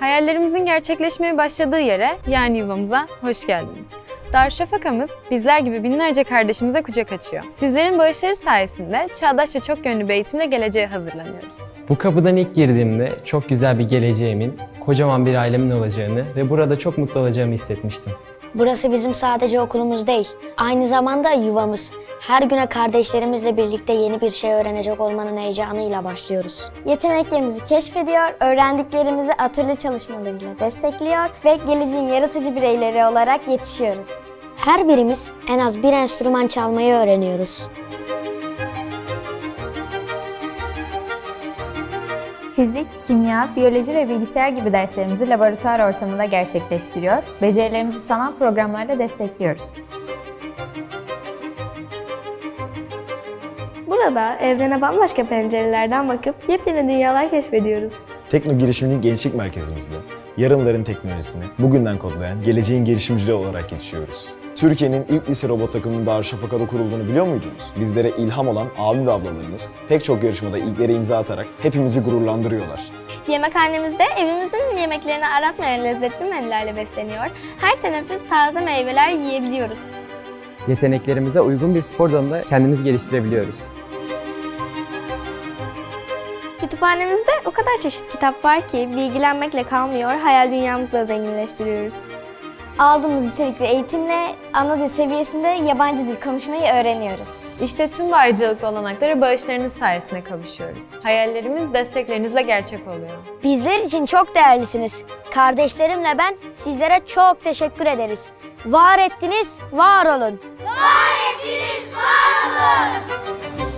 Hayallerimizin gerçekleşmeye başladığı yere yani yuvamıza hoş geldiniz. Darüşşafaka'mız bizler gibi binlerce kardeşimize kucak açıyor. Sizlerin bağışları sayesinde çağdaş ve çok yönlü bir eğitimle geleceğe hazırlanıyoruz. Bu kapıdan ilk girdiğimde çok güzel bir geleceğimin, kocaman bir ailemin olacağını ve burada çok mutlu olacağımı hissetmiştim. Burası bizim sadece okulumuz değil, aynı zamanda yuvamız. Her güne kardeşlerimizle birlikte yeni bir şey öğrenecek olmanın heyecanıyla başlıyoruz. Yeteneklerimizi keşfediyor, öğrendiklerimizi atölye çalışmalarıyla destekliyor ve geleceğin yaratıcı bireyleri olarak yetişiyoruz. Her birimiz en az bir enstrüman çalmayı öğreniyoruz. Fizik, kimya, biyoloji ve bilgisayar gibi derslerimizi laboratuvar ortamında gerçekleştiriyor, becerilerimizi sanal programlarla destekliyoruz. Burada evrene bambaşka pencerelerden bakıp yepyeni dünyalar keşfediyoruz. Tekno Girişiminin Gençlik Merkezimizde yarınların teknolojisini bugünden kodlayan geleceğin girişimcileri olarak yetişiyoruz. Türkiye'nin ilk lise robot takımının Darüşşafaka'da kurulduğunu biliyor muydunuz? Bizlere ilham olan abi ve ablalarımız pek çok yarışmada ilklere imza atarak hepimizi gururlandırıyorlar. Yemekhanemizde evimizin yemeklerini aratmayan lezzetli menülerle besleniyor. Her teneffüs taze meyveler yiyebiliyoruz. Yeteneklerimize uygun bir spor dalında kendimizi geliştirebiliyoruz. Kütüphanemizde o kadar çeşit kitap var ki bilgilenmekle kalmıyor, hayal dünyamızı da zenginleştiriyoruz. Aldığımız nitelikli eğitimle ana dil seviyesinde yabancı dil konuşmayı öğreniyoruz. İşte tüm bu ayrıcalıklı olanaklara bağışlarınız sayesinde kavuşuyoruz. Hayallerimiz desteklerinizle gerçek oluyor. Bizler için çok değerlisiniz. Kardeşlerimle ben sizlere çok teşekkür ederiz. Var ettiniz, var olun. Var ettiniz, var olun.